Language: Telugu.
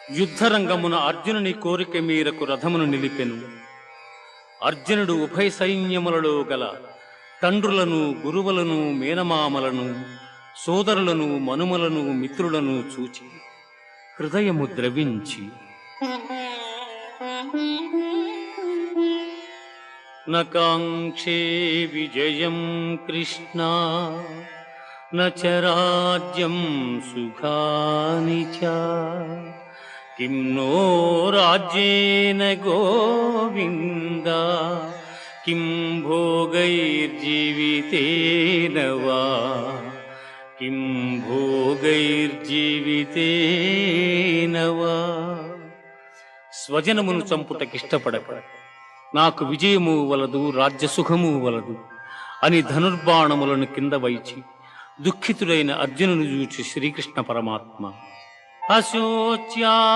యుద్ధరంగమున అర్జునుని కోరిక మేరకు రథమును నిలిపెను. అర్జునుడు ఉభయ సైన్యములలో గల తండ్రులను గురువులను మేనమామలను సోదరులను మనుమలను మిత్రులను చూచి హృదయము ద్రవించి నకాంక్షే విజయం కృష్ణ నచరాజ్యం సుఖాని చ కిం నో రాజ్యేన గోవింద కిం భోగైర్జీవితేన వా కిం భోగైర్జీవితేన వా స్వజనమును చంపుటకిష్టపడక నాకు విజయము వలదు రాజ్యసుఖము వలదు అని ధనుర్బాణములను కింద వైచి దుఃఖితుడైన అర్జునుని చూచి శ్రీకృష్ణ పరమాత్మ అశోచ్యా